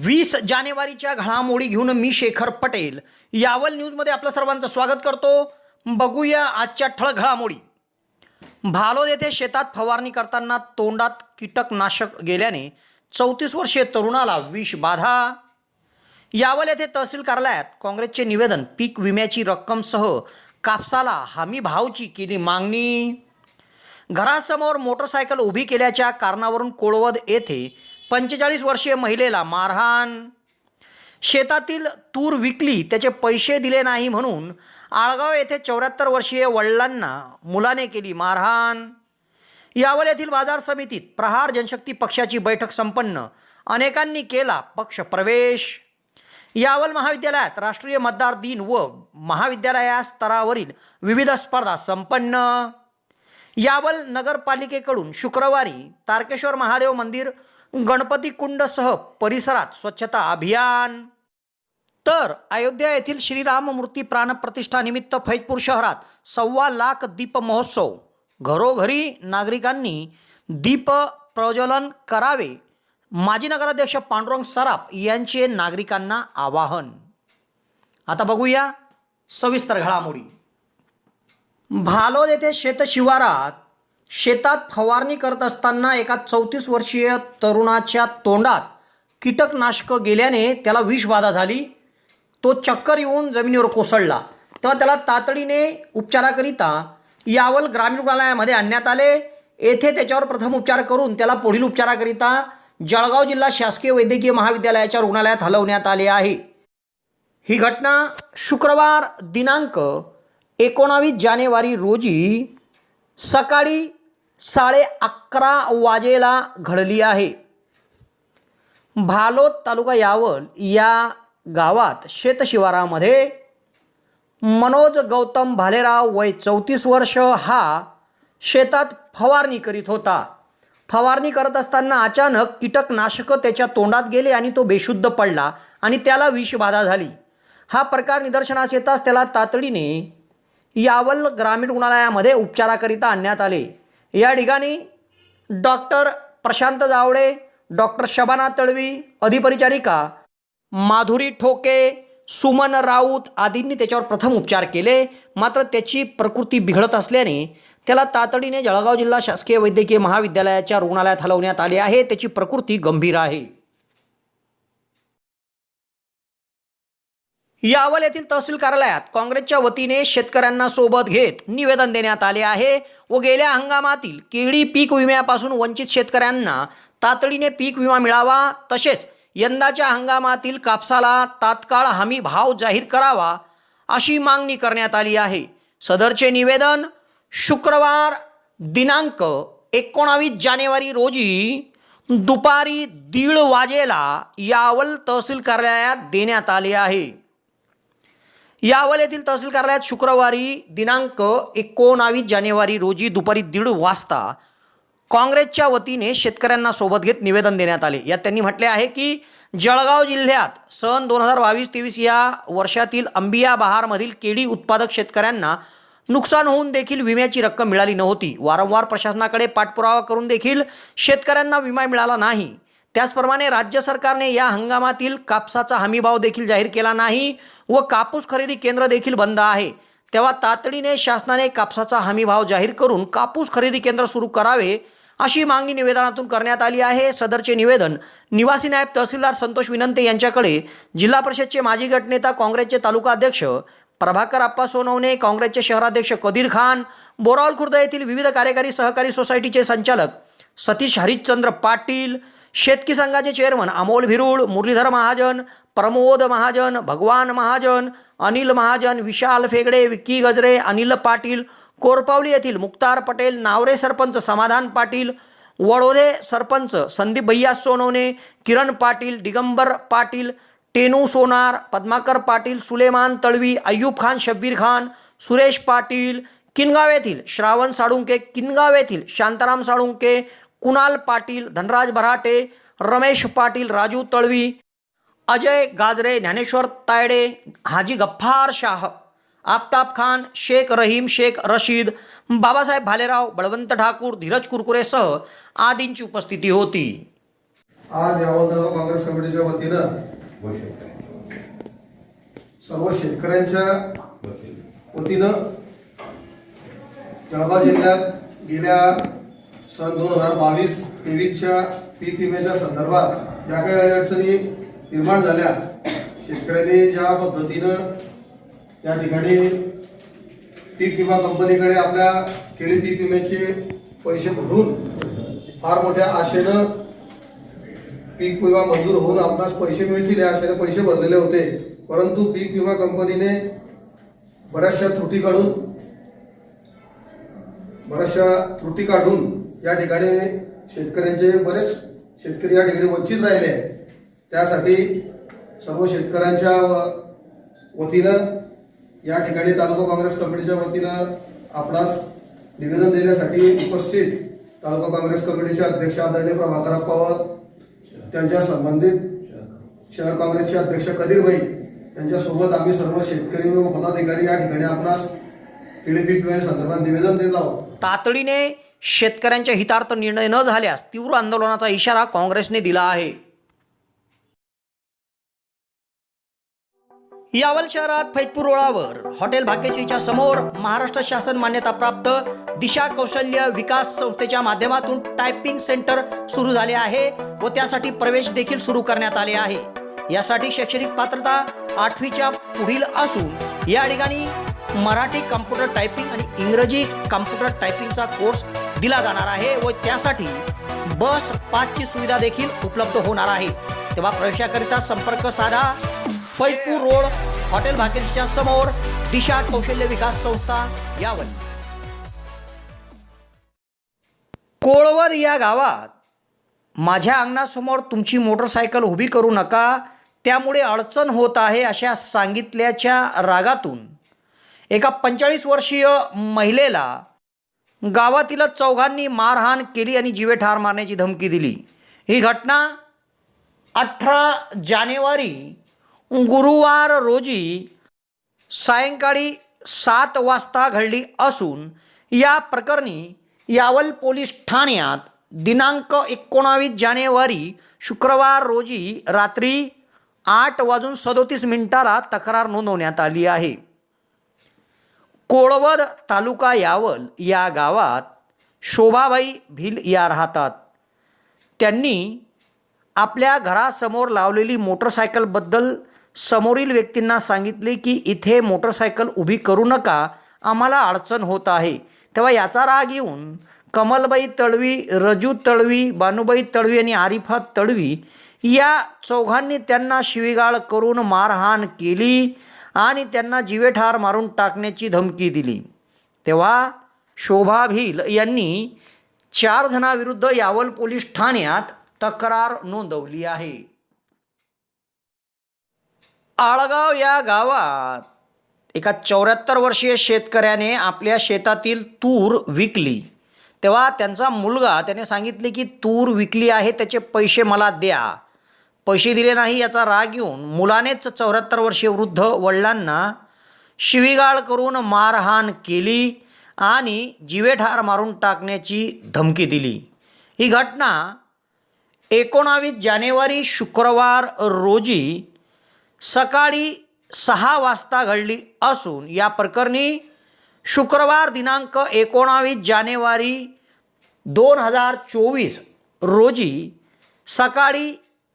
वीस जानेवारीच्या घडामोडी घेऊन मी शेखर पटेल यावल न्यूजमध्ये आपलं सर्वांचं स्वागत करतो. बघूया आजच्या ठळक घडामोडी. भालोद येथे शेतात फवारणी करताना तोंडात कीटकनाशक गेल्याने चौतीस वर्षीय तरुणाला विष बाधा. यावल येथे तहसील कार्यालयात काँग्रेसचे निवेदन पीक विम्याची रक्कमसह कापसाला हमी भावची केली मागणी. घरासमोर मोटरसायकल उभी केल्याच्या कारणावरून कोळवद येथे पंचेचाळीस वर्षीय महिलेला मारहाण. शेतातील तूर विकली त्याचे पैसे दिले नाही म्हणून आळगाव येथे चौऱ्याहत्तर वर्षीय वडिलांना मुलाने केली मारहाण. यावल येथील बाजार समितीत प्रहार जनशक्ती पक्षाची बैठक संपन्न अनेकांनी केला पक्ष प्रवेश. यावल महाविद्यालयात राष्ट्रीय मतदार दिन व महाविद्यालया स्तरावरील विविध स्पर्धा संपन्न. यावल नगरपालिकेकडून शुक्रवारी तारकेश्वर महादेव मंदिर गणपती कुंडसह परिसरात स्वच्छता अभियान. तर अयोध्या येथील श्रीराम मूर्ती प्राणप्रतिष्ठानिमित्त फैजपूर शहरात सव्वा लाख दीप महोत्सव. घरोघरी नागरिकांनी दीप प्रज्वलन करावे. माजी नगराध्यक्ष पांडुरंग सराफ यांचे नागरिकांना आवाहन. आता बघूया सविस्तर घडामोडी. भालोद येथे शेतशिवारात शेतात फवारणी करत असताना एका चौतीस वर्षीय तरुणाच्या तोंडात कीटकनाशक गेल्याने त्याला विषबाधा झाली. तो चक्कर येऊन जमिनीवर कोसळला. तेव्हा त्याला तातडीने उपचाराकरिता यावल ग्रामीण रुग्णालयामध्ये आणण्यात आले. येथे त्याच्यावर प्रथम उपचार करून त्याला पुढील उपचाराकरिता जळगाव जिल्हा शासकीय वैद्यकीय महाविद्यालयाच्या रुग्णालयात हलवण्यात आले आहे. ही घटना शुक्रवार दिनांक एकोणावीस जानेवारी रोजी सकाळी साडे अकरा वाजेला घडली आहे. भालोद तालुका यावल या गावात शेतशिवारामध्ये मनोज गौतम भालेराव वय चौतीस वर्ष हा शेतात फवारणी करीत होता. फवारणी करत असताना अचानक कीटकनाशकं त्याच्या तोंडात गेले आणि तो बेशुद्ध पडला आणि त्याला विषबाधा झाली. हा प्रकार निदर्शनास येताच त्याला तातडीने यावल ग्रामीण रुग्णालयामध्ये उपचाराकरिता आणण्यात आले. या ठिकाणी डॉक्टर प्रशांत जावडे डॉक्टर शबाना तळवी अधिपरिचारिका माधुरी ठोके सुमन राऊत आदींनी त्याच्यावर प्रथम उपचार केले. मात्र त्याची प्रकृती बिघडत असल्याने त्याला तातडीने जळगाव जिल्हा शासकीय वैद्यकीय महाविद्यालयाच्या रुग्णालयात हलवण्यात आले आहे. त्याची प्रकृती गंभीर आहे. यावल येथील तहसील कार्यालयात काँग्रेसच्या वतीने शेतकऱ्यांना सोबत घेत निवेदन देण्यात आले आहे व गेल्या हंगामातील केळी पीक विम्यापासून वंचित शेतकऱ्यांना तातडीने पीक विमा मिळावा तसेच यंदाच्या हंगामातील कापसाला तात्काळ हमी भाव जाहीर करावा अशी मागणी करण्यात आली आहे. सदरचे निवेदन शुक्रवार दिनांक एकोणावीस जानेवारी रोजी दुपारी दीड वाजेला यावल तहसील कार्यालयात देण्यात आले आहे. यावल येथील तहसील कार्यालयात शुक्रवारी दिनांक एकोणावीस जानेवारी रोजी दुपारी दीड वाजता काँग्रेसच्या वतीने शेतकऱ्यांना सोबत घेत निवेदन देण्यात आले. यात त्यांनी म्हटले आहे की जळगाव जिल्ह्यात सन दोन हजार बावीस तेवीस या वर्षातील अंबिया बहारमधील केळी उत्पादक शेतकऱ्यांना नुकसान होऊन देखील विम्याची रक्कम मिळाली नव्हती. वारंवार प्रशासनाकडे पाठपुरावा करून देखील शेतकऱ्यांना विमा मिळाला नाही. त्याचप्रमाणे राज्य सरकारने या हंगामातील कापसाचा हमीभाव देखील जाहीर केला नाही व कापूस खरेदी केंद्र देखील बंद आहे. तेव्हा तातडीने शासनाने कापसाचा हमीभाव जाहीर करून कापूस खरेदी केंद्र सुरू करावे अशी मागणी निवेदनातून करण्यात आली आहे. सदरचे निवेदन निवासी नायब तहसीलदार संतोष विनंते यांच्याकडे जिल्हा परिषदचे माजी गटनेता काँग्रेसचे तालुका अध्यक्ष प्रभाकर आप्पा सोनवणे काँग्रेसचे शहराध्यक्ष कदीर खान बोरावल खुर्द येथील विविध कार्यकारी सहकारी सोसायटीचे संचालक सतीश हरिश्चंद्र पाटील शेतकी संघाचे चेअरमन अमोल भिरुळ मुरलीधर महाजन प्रमोद महाजन भगवान महाजन अनिल महाजन विशाल फेगडे विक्की गजरे अनिल पाटील कोरपावली येथील मुक्तार पटेल नावरे सरपंच समाधान पाटील वडोदे सरपंच संदीप भैया सोनवणे किरण पाटील दिगंबर पाटील टेनू सोनार पद्माकर पाटील सुलेमान तळवी अय्यूब खान शब्बीर खान सुरेश पाटील किनगाव येथील श्रावण साळुंके किनगाव येथील शांताराम साळुंके कुणाल पाटील धनराज भराटे रमेश पाटील राजू तळवी अजय गाजरे ज्ञानेश्वर तायडे हाजी गफ्फार शाह आफताब खान शेख रहीम शेख रशीद बाबासाहेब भालेराव बळवंत ठाकूर धीरज कुरकुरेसह आदींची उपस्थिती होती. आज यावलदर्भ काँग्रेस कमिटीच्या वतीनं सर्व शेतकऱ्यांच्या वतीनं जळगाव जिल्ह्यात गेल्या सन दोन हजार बावीस तेवीसच्या पीक विम्याच्या संदर्भात ज्या काही अडचणी निर्माण झाल्या शेतकऱ्यांनी ज्या पद्धतीनं या ठिकाणी पीक विमा कंपनीकडे आपल्या केळी पीक विम्याचे पैसे भरून फार मोठ्या आशेनं पीक विमा मंजूर होऊन आपणास पैसे मिळतील या आशेने पैसे भरलेले होते. परंतु पीक विमा कंपनीने बऱ्याचशा त्रुटी काढून बऱ्याचशा त्रुटी काढून या ठिकाणी शेतकऱ्यांचे बरेच शेतकरी या ठिकाणी वंचित राहिले त्यासाठी सर्व शेतकऱ्यांच्या वतीनं या ठिकाणी तालुका काँग्रेस कमिटीच्या वतीनं आपणास निवेदन देण्यासाठी उपस्थित तालुका काँग्रेस कमिटीचे अध्यक्ष आदरणीय प्रभाकरराव पवार त्यांच्या संबंधित शहर काँग्रेसचे अध्यक्ष कदीर भाई यांच्यासोबत आम्ही सर्व शेतकरी व पदाधिकारी या ठिकाणी आपणास केळी पीक संदर्भात निवेदन देत आहोत. तातडीने शेतकऱ्यांच्या हितार्थ निर्णय न झाल्यास तीव्र आंदोलनाचा इशारा काँग्रेसने दिला आहे. यावल शहरात फैतपूर रोडावर हॉटेल भाग्यश्रीच्या समोर महाराष्ट्र शासन मान्यताप्राप्त दिशा कौशल्य विकास संस्थेच्या माध्यमातून टायपिंग सेंटर सुरू झाले आहे व त्यासाठी प्रवेश देखील सुरू करण्यात आले आहे. यासाठी शैक्षणिक पात्रता आठवीच्या पुढील असून या ठिकाणी मराठी कम्प्युटर टायपिंग आणि इंग्रजी कम्प्युटर टायपिंगचा कोर्स दिला जाणार आहे व त्यासाठी बस पाचची सुविधा देखील उपलब्ध होणार आहे. तेव्हा प्रवेशाकरिता संपर्क साधा. फैपूर रोड हॉटेल भाग्यश्रीच्या समोर दिशा कौशल्य विकास संस्था यावर कोळवद या गावात माझ्या अंगणासमोर तुमची मोटरसायकल उभी करू नका. त्यामुळे अडचण होत आहे अशा सांगितल्याच्या रागातून एका पंचेचाळीस वर्षीय महिलेला गावातील चौघांनी मारहाण केली आणि जीवे ठार मारण्याची धमकी दिली. ही घटना अठरा जानेवारी गुरुवार रोजी सायंकाळी सात वाजता घडली असून या प्रकरणी यावल पोलीस ठाण्यात दिनांक एकोणावीस जानेवारी शुक्रवार रोजी रात्री आठ वाजून सदोतीस मिनिटाला तक्रार नोंदवण्यात आली आहे. कोळवद तालुका यावल या गावात शोभाबाई भिल या राहतात. त्यांनी आपल्या घरासमोर लावलेली मोटरसायकलबद्दल समोरील व्यक्तींना सांगितले की इथे मोटरसायकल उभी करू नका आम्हाला अडचण होत आहे. तेव्हा याचा राग येऊन कमलबाई तळवी रजू तळवी बानुबाई तळवी आणि आरिफा तळवी या चौघांनी त्यांना शिवीगाळ करून मारहाण केली. आणि त्यांना जिवेठार मारून टाकण्याची धमकी दिली. तेव्हा शोभा भिल यांनी चार जणांविरुद्ध यावल पोलीस ठाण्यात तक्रार नोंदवली आहे. आळगाव या गावात एका चौऱ्याहत्तर वर्षीय शेतकऱ्याने आपल्या शेतातील तूर विकली. तेव्हा त्यांचा मुलगा त्याने सांगितले की तूर विकली आहे त्याचे पैसे मला द्या. पैसे दिले नाही याचा राग येऊन मुलानेच चौऱ्याहत्तर वर्षीय वृद्ध वडिलांना शिवीगाळ करून मारहाण केली आणि जिवेठार मारून टाकण्याची धमकी दिली. ही घटना एकोणावीस जानेवारी शुक्रवार रोजी सकाळी सहा वाजता घडली असून या प्रकरणी शुक्रवार दिनांक एकोणावीस जानेवारी दोन हजार चोवीस रोजी सकाळी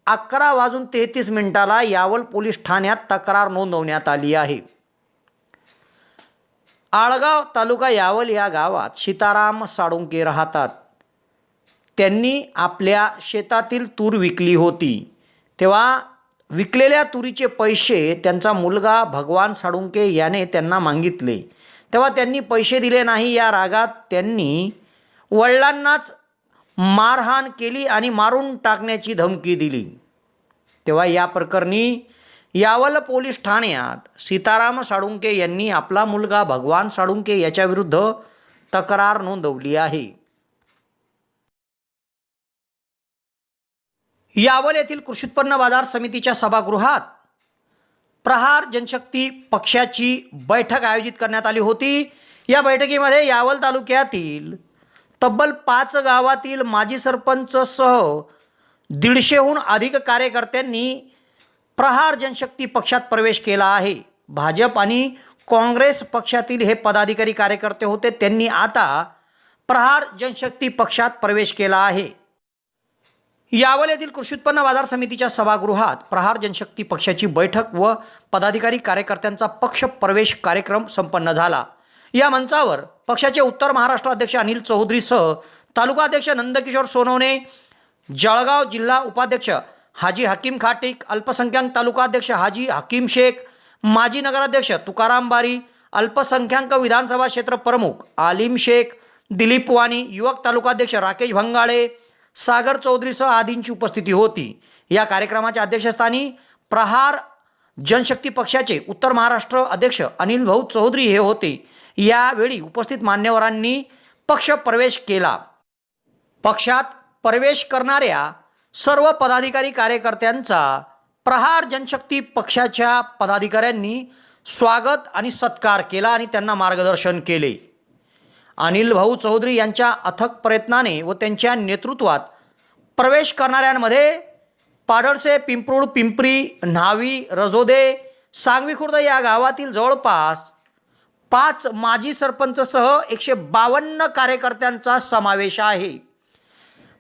अकरा वाजून तेहतीस मिनिटाला यावल पोलीस ठाण्यात तक्रार नोंदवण्यात आली आहे. आळगाव तालुका यावल या गावात सीताराम साळुंके राहतात. त्यांनी आपल्या शेतातील तूर विकली होती. तेव्हा विकलेल्या तुरीचे पैसे त्यांचा मुलगा भगवान साळुंके याने त्यांना मागितले. तेव्हा त्यांनी पैसे दिले नाही या रागात त्यांनी वडिलांनाच मारहाण केली आणि मारून टाकण्याची धमकी दिली. तेव्हा या प्रकरणी यावल पोलीस ठाण्यात सीताराम साळुंके यांनी आपला मुलगा भगवान साळुंके याच्याविरुद्ध तक्रार नोंदवली आहे. यावल येथील कृषी उत्पन्न बाजार समितीच्या सभागृहात प्रहार जनशक्ती पक्षाची बैठक आयोजित करण्यात आली होती. या बैठकीमध्ये यावल तालुक्यातील तब्बल पाच गावातील माजी सरपंच सह दीडशेहून अधिक कार्यकर्त्यांनी प्रहार जनशक्ती पक्षात प्रवेश केला आहे. भाजप आणि काँग्रेस पक्षातील हे पदाधिकारी कार्यकर्ते होते त्यांनी आता प्रहार जनशक्ती पक्षात प्रवेश केला आहे. यावल येथील कृषी उत्पन्न बाजार समितीच्या सभागृहात प्रहार जनशक्ती पक्षाची बैठक व पदाधिकारी कार्यकर्त्यांचा पक्ष प्रवेश कार्यक्रम संपन्न झाला. या मंचावर पक्षाचे उत्तर महाराष्ट्र अध्यक्ष अनिल चौधरीसह तालुकाध्यक्ष नंदकिशोर सोनवणे जळगाव जिल्हा उपाध्यक्ष हाजी हकीम खाटिक अल्पसंख्याक तालुकाध्यक्ष हाजी हकीम शेख माजी नगराध्यक्ष तुकाराम बारी अल्पसंख्याक विधानसभा क्षेत्र प्रमुख आलिम शेख दिलीप वाणी युवक तालुकाध्यक्ष राकेश भंगाळे सागर चौधरीसह आदींची उपस्थिती होती. या कार्यक्रमाच्या अध्यक्षस्थानी प्रहार जनशक्ती पक्षाचे उत्तर महाराष्ट्र अध्यक्ष अनिल भाऊ चौधरी हे होते. यावेळी उपस्थित मान्यवरांनी पक्ष प्रवेश केला. पक्षात प्रवेश करणाऱ्या सर्व पदाधिकारी कार्यकर्त्यांचा प्रहार जनशक्ती पक्षाच्या पदाधिकाऱ्यांनी स्वागत आणि सत्कार केला आणि त्यांना मार्गदर्शन केले. अनिल भाऊ चौधरी यांच्या अथक प्रयत्नाने व त्यांच्या नेतृत्वात प्रवेश करणाऱ्यांमध्ये पाडळसे पिंपरूड पिंपरी न्हावी रजोदे सांगवी खुर्द या गावातील जवळपास पाच माजी सरपंचसह एकशे बावन्न कार्यकर्त्यांचा समावेश आहे.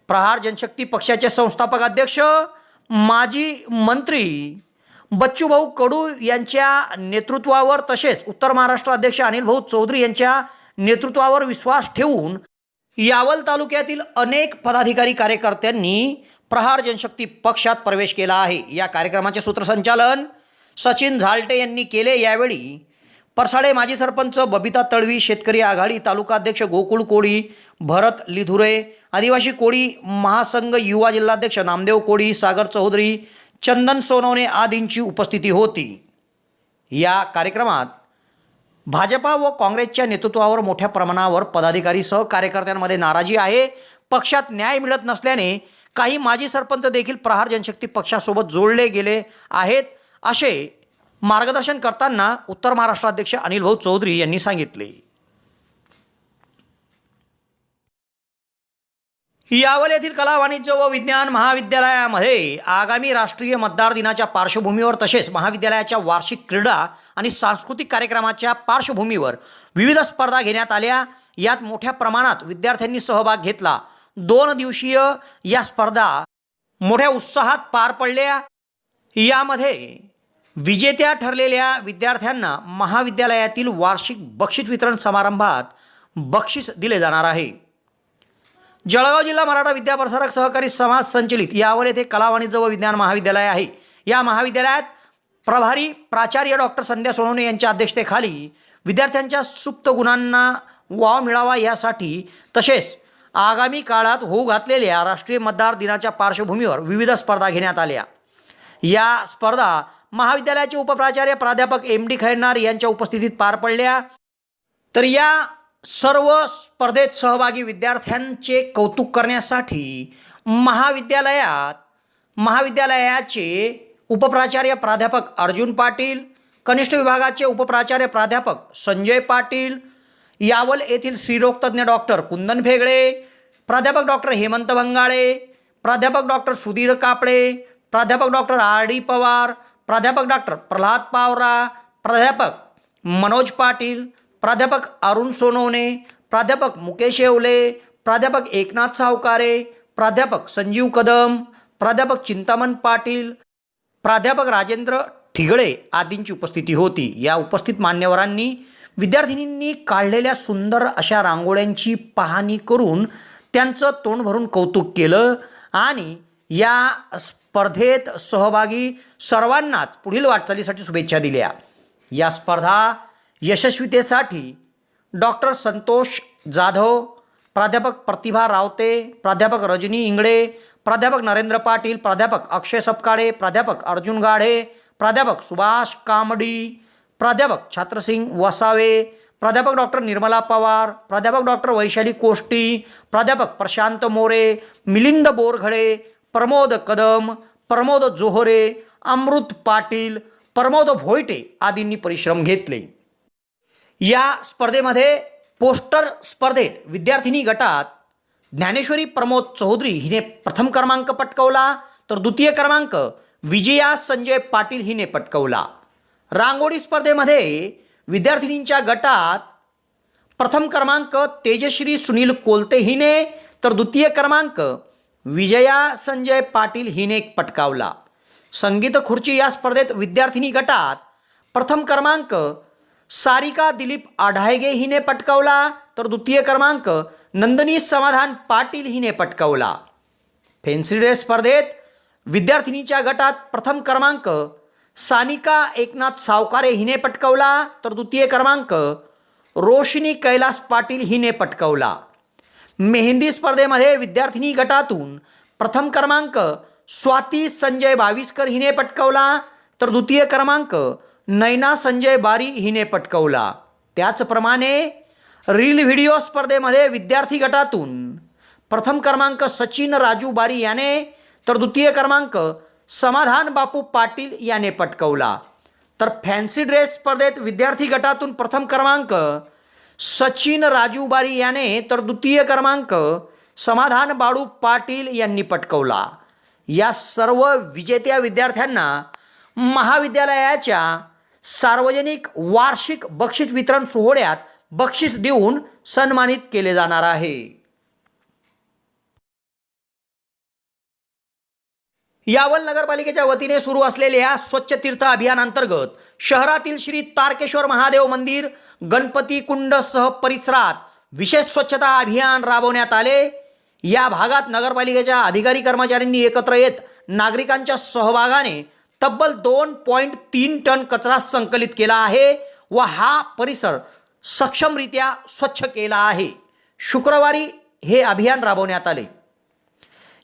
प्रहार जनशक्ती पक्षाचे संस्थापक अध्यक्ष माजी मंत्री बच्चूभाऊ कडू यांच्या नेतृत्वावर तसेच उत्तर महाराष्ट्र अध्यक्ष अनिल भाऊ चौधरी यांच्या नेतृत्वावर विश्वास ठेवून यावल तालुक्यातील अनेक पदाधिकारी कार्यकर्त्यांनी प्रहार जनशक्ती पक्षात प्रवेश केला आहे. या कार्यक्रमाचे सूत्रसंचालन सचिन झालटे यांनी केले. यावेळी परसाडे माजी सरपंच बबिता तळवी शेतकरी आघाडी तालुकाध्यक्ष गोकुळ कोळी भरत लिधुरे आदिवासी कोळी महासंघ युवा जिल्हाध्यक्ष नामदेव कोळी सागर चौधरी चंदन सोनवणे आदींची उपस्थिती होती. या कार्यक्रमात भाजपा व काँग्रेसच्या नेतृत्वावर मोठ्या प्रमाणावर पदाधिकारी सह कार्यकर्त्यांमध्ये नाराजी आहे. पक्षात न्याय मिळत नसल्याने काही माजी सरपंच देखील प्रहार जनशक्ती पक्षासोबत जोडले गेले आहेत. असे मार्गदर्शन करताना उत्तर महाराष्ट्राध्यक्ष अनिल भाऊ चौधरी यांनी सांगितले. यावल येथील कला वाणिज्य व विज्ञान महाविद्यालयामध्ये आगामी राष्ट्रीय मतदार दिनाच्या पार्श्वभूमीवर तसेच महाविद्यालयाच्या वार्षिक क्रीडा आणि सांस्कृतिक कार्यक्रमाच्या पार्श्वभूमीवर विविध स्पर्धा घेण्यात आल्या. यात मोठ्या प्रमाणात विद्यार्थ्यांनी सहभाग घेतला. दोन दिवसीय या स्पर्धा मोठ्या उत्साहात पार पडल्या. यामध्ये विजेत्या ठरलेल्या विद्यार्थ्यांना महाविद्यालयातील वार्षिक बक्षीस वितरण समारंभात बक्षीस दिले जाणार आहे. जळगाव जिल्हा मराठा विद्याप्रसारक सहकारी समाज संचलित यावर येथे कला वाणिज्य व विज्ञान महाविद्यालय आहे. या महाविद्यालयात प्रभारी प्राचार्य डॉक्टर संध्या सोनवणे यांच्या अध्यक्षतेखाली विद्यार्थ्यांच्या सुप्त गुणांना वाव मिळावा यासाठी तसेच आगामी काळात होऊ घातलेल्या राष्ट्रीय मतदार दिनाच्या पार्श्वभूमीवर विविध स्पर्धा घेण्यात आल्या. या स्पर्धा महाविद्यालयाचे उपप्राचार्य प्राध्यापक एम डी खैरनार यांच्या उपस्थितीत पार पडल्या. तर या सर्व स्पर्धेत सहभागी विद्यार्थ्यांचे कौतुक करण्यासाठी महाविद्यालयात महाविद्यालयाचे उपप्राचार्य प्राध्यापक अर्जुन पाटील कनिष्ठ विभागाचे उपप्राचार्य प्राध्यापक संजय पाटील यावल येथील स्त्रीरोगतज्ञ डॉक्टर कुंदन भेगळे प्राध्यापक डॉक्टर हेमंत भंगाळे प्राध्यापक डॉक्टर सुधीर कापडे प्राध्यापक डॉक्टर आर डी पवार प्राध्यापक डॉक्टर प्रल्हाद पावरा प्राध्यापक मनोज पाटील प्राध्यापक अरुण सोनवणे प्राध्यापक मुकेश येवले प्राध्यापक एकनाथ सावकारे प्राध्यापक संजीव कदम प्राध्यापक चिंतामण पाटील प्राध्यापक राजेंद्र ठिगळे आदींची उपस्थिती होती. या उपस्थित मान्यवरांनी विद्यार्थिनींनी काढलेल्या सुंदर अशा रांगोळ्यांची पाहणी करून त्यांचं तोंड भरून कौतुक केलं आणि या स्पर्धेत सहभागी सर्वांनाच पुढील वाटचालीसाठी शुभेच्छा दिल्या. या स्पर्धा यशस्वीतेसाठी डॉक्टर संतोष जाधव प्राध्यापक प्रतिभा रावते प्राध्यापक रजनी इंगळे प्राध्यापक नरेंद्र पाटील प्राध्यापक अक्षय सपकाळे प्राध्यापक अर्जुन गाढे प्राध्यापक सुभाष कामडी प्राध्यापक छात्रसिंग वसावे प्राध्यापक डॉक्टर निर्मला पवार प्राध्यापक डॉक्टर वैशाली कोष्टी प्राध्यापक प्रशांत मोरे मिलिंद बोरघडे प्रमोद कदम प्रमोद जोहरे अमृत पाटील प्रमोद भोयटे आदींनी परिश्रम घेतले. या स्पर्धेमध्ये पोस्टर स्पर्धेत विद्यार्थिनी गटात ज्ञानेश्वरी प्रमोद चौधरी हिने प्रथम क्रमांक पटकवला तर द्वितीय क्रमांक विजया संजय पाटील हिने पटकवला. रांगोळी स्पर्धेमध्ये विद्यार्थिनींच्या गटात प्रथम क्रमांक तेजश्री सुनील कोलते हिने तर द्वितीय क्रमांक विजया संजय पाटील हिने पटकावला. संगीत खुर्ची या स्पर्धेत विद्यार्थिनी गटात प्रथम क्रमांक सारिका दिलीप आढायगे हिने पटकावला तर द्वितीय क्रमांक नंदनी समाधान पाटील हिने पटकावला. फेन्सी रेस स्पर्धेत विद्यार्थिनीच्या गटात प्रथम क्रमांक सानिका एकनाथ सावकारे हिने पटकावला तर द्वितीय क्रमांक रोशिनी कैलास पाटील हिने पटकावला. मेहंदी स्पर्धेमध्ये विद्यार्थिनी गटातून प्रथम क्रमांक स्वाती संजय बाविस्कर हिने पटकवला तर द्वितीय क्रमांक नैना संजय बारी हिने पटकवला. त्याचप्रमाणे रील व्हिडिओ स्पर्धेमध्ये विद्यार्थी गटातून प्रथम क्रमांक सचिन राजू बारी याने तर द्वितीय क्रमांक समाधान बापू पाटील याने पटकवला. तर फॅन्सी ड्रेस स्पर्धेत विद्यार्थी गटातून प्रथम क्रमांक सचिन राजू बारी याने तर द्वितीय क्रमांक समाधान बाळू पाटील यांनी पटकवला. या सर्व विजेत्या विद्यार्थ्यांना महाविद्यालयाच्या सार्वजनिक वार्षिक बक्षीस वितरण सोहळ्यात बक्षीस देऊन सन्मानित केले जाणार आहे. यावल नगरपालिकेच्या वतीने सुरू असलेल्या स्वच्छ तीर्थ अभियानांतर्गत शहरातील श्री तारकेश्वर महादेव मंदिर गणपती कुंडसह परिसरात विशेष स्वच्छता अभियान राबवण्यात आले. या भागात नगरपालिकेच्या अधिकारी कर्मचाऱ्यांनी एकत्र येत नागरिकांच्या सहभागाने तब्बल दोन पॉईंट तीन टन कचरा संकलित केला आहे व हा परिसर सक्षमरित्या स्वच्छ केला आहे. शुक्रवारी हे अभियान राबवण्यात आले.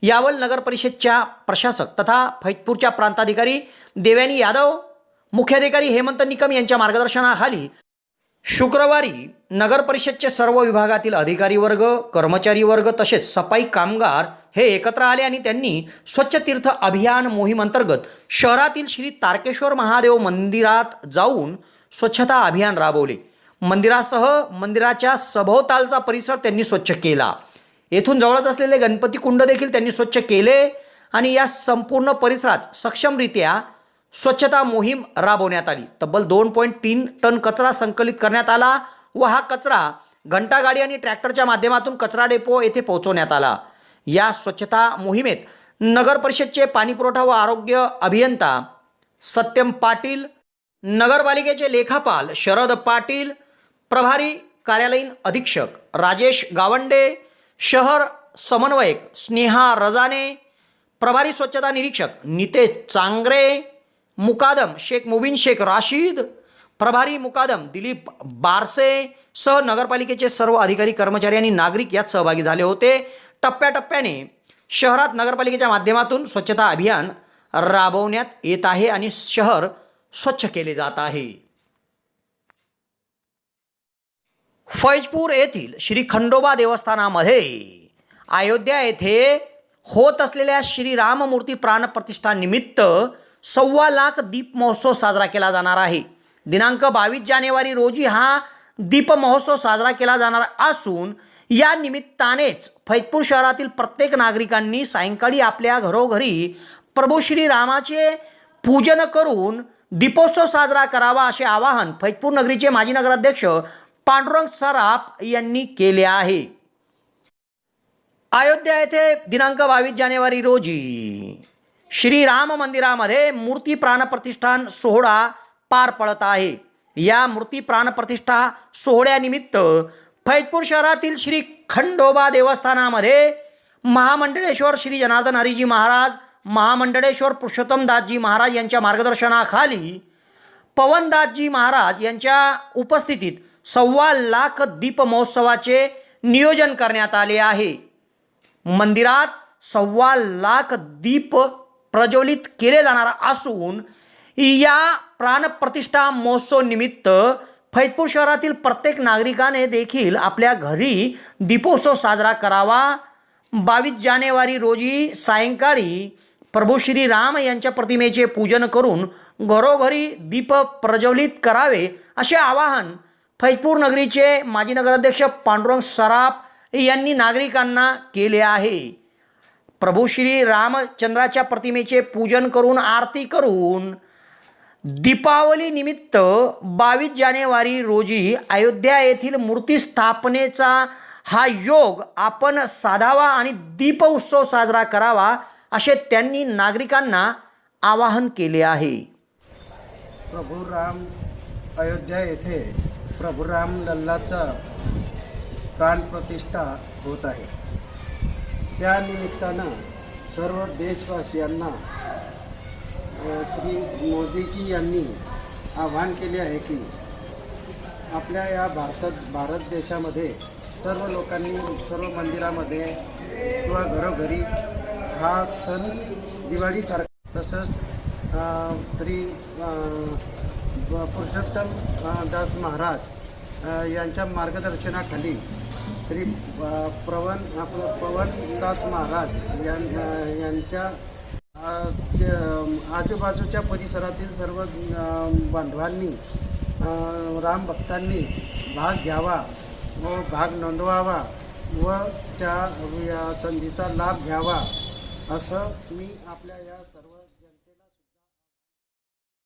यावल नगर परिषदच्या प्रशासक तथा फैजपूरच्या प्रांताधिकारी देवयानी यादव मुख्याधिकारी हेमंत निकम यांच्या मार्गदर्शनाखाली शुक्रवारी नगर परिषदचे सर्व विभागातील अधिकारी वर्ग कर्मचारी वर्ग तसेच सफाई कामगार हे एकत्र आले आणि त्यांनी स्वच्छ तीर्थ अभियान मोहीम अंतर्गत शहरातील श्री तारकेश्वर महादेव मंदिरात जाऊन स्वच्छता अभियान राबवले. मंदिरासह मंदिराच्या सभोवतालचा परिसर त्यांनी स्वच्छ केला. येथून जवळच असलेले गणपती कुंड देखील त्यांनी स्वच्छ केले आणि या संपूर्ण परिसरात सक्षमरित्या स्वच्छता मोहीम राबवण्यात आली. तब्बल दोन पॉईंट तीन टन कचरा संकलित करण्यात आला व हा कचरा घंटागाडी आणि ट्रॅक्टरच्या माध्यमातून कचरा डेपो येथे पोहोचवण्यात आला. या स्वच्छता मोहिमेत नगर परिषदचे पाणीपुरवठा व आरोग्य अभियंता सत्यम पाटील नगरपालिकेचे लेखापाल शरद पाटील प्रभारी कार्यालयीन अधीक्षक राजेश गावंडे शहर समन्वयक स्नेहा रजाने प्रभारी स्वच्छता निरीक्षक नितेश चांगरे मुकादम शेख मुबीन शेख राशीद प्रभारी मुकादम दिलीप बारसे सह नगरपालिकेचे सर्व अधिकारी कर्मचारी आणि नागरिक यात सहभागी झाले होते. टप्प्याटप्प्याने शहरात नगरपालिकेच्या माध्यमातून स्वच्छता अभियान राबवण्यात येत आहे आणि शहर स्वच्छ केले जात आहे. फैजपूर येथील श्री खंडोबा देवस्थानामध्ये अयोध्या येथे होत असलेल्या श्री राममूर्ती प्राणप्रतिष्ठानिमित्त सव्वा लाख दीप महोत्सव साजरा केला जाणार आहे. दिनांक बावीस जानेवारी रोजी हा दीप महोत्सव साजरा केला जाणार असून या निमित्तानेच फैजपूर शहरातील प्रत्येक नागरिकांनी सायंकाळी आपल्या घरोघरी प्रभू श्री रामाचे पूजन करून दीपोत्सव साजरा करावा असे आवाहन फैजपूर नगरीचे माजी नगराध्यक्ष पांडुरंग सराफ यांनी केले आहे. अयोध्या येथे दिनांक बावीस जानेवारी रोजी श्री राम मंदिरामध्ये मूर्ती प्राणप्रतिष्ठान सोहळा पार पडत आहे. या मूर्ती प्राणप्रतिष्ठा सोहळ्यानिमित्त फैजपूर शहरातील श्री खंडोबा देवस्थानामध्ये महामंडळेश्वर श्री जनार्दन हरिजी महाराज महामंडळेश्वर पुरुषोत्तमदासजी महाराज यांच्या मार्गदर्शनाखाली पवनदासजी महाराज यांच्या उपस्थितीत सव्वा लाख दीप महोत्सवाचे नियोजन करण्यात आले आहे. मंदिरात सव्वा लाख दीप प्रज्वलित केले जाणार असून या प्राणप्रतिष्ठा महोत्सव निमित्त फैजपूर शहरातील प्रत्येक नागरिकाने देखील आपल्या घरी दीपोत्सव साजरा करावा. बावीस जानेवारी रोजी सायंकाळी प्रभू श्री राम यांच्या प्रतिमेचे पूजन करून घरोघरी दीप प्रज्वलित करावे असे आवाहन फैजपूर नगरीचे माजी नगराध्यक्ष पांडुरंग सराफ यांनी नागरिकांना केले आहे. प्रभू श्री रामचंद्राच्या प्रतिमेचे पूजन करून आरती करून दीपावली निमित्त बावीस जानेवारी रोजी अयोध्या येथील मूर्ती स्थापनेचा हा योग आपण साधावा आणि दीप उत्सव साजरा करावा असे त्यांनी नागरिकांना आवाहन केले आहे. प्रभू राम अयोध्या येथे प्रभुराम लल्लाचा प्राणप्रतिष्ठा होत आहे. त्यानिमित्तानं सर्व देशवासियांना श्री मोदीजी यांनी आवाहन केले आहे की आपल्या या भारतात भारत देशामध्ये सर्व लोकांनी सर्व मंदिरामध्ये किंवा घरोघरी हा सण दिवाळीसारखा तसंच श्री पुरुषोत्तम दास महाराज यांच्या मार्गदर्शनाखाली श्री प्रवन आपलं पवनदास महाराज यां यांच्या आजूबाजूच्या परिसरातील सर्व बांधवांनी रामभक्तांनी भाग घ्यावा व भाग नोंदवावा व त्या संधीचा लाभ घ्यावा असं मी आपल्या या सर्व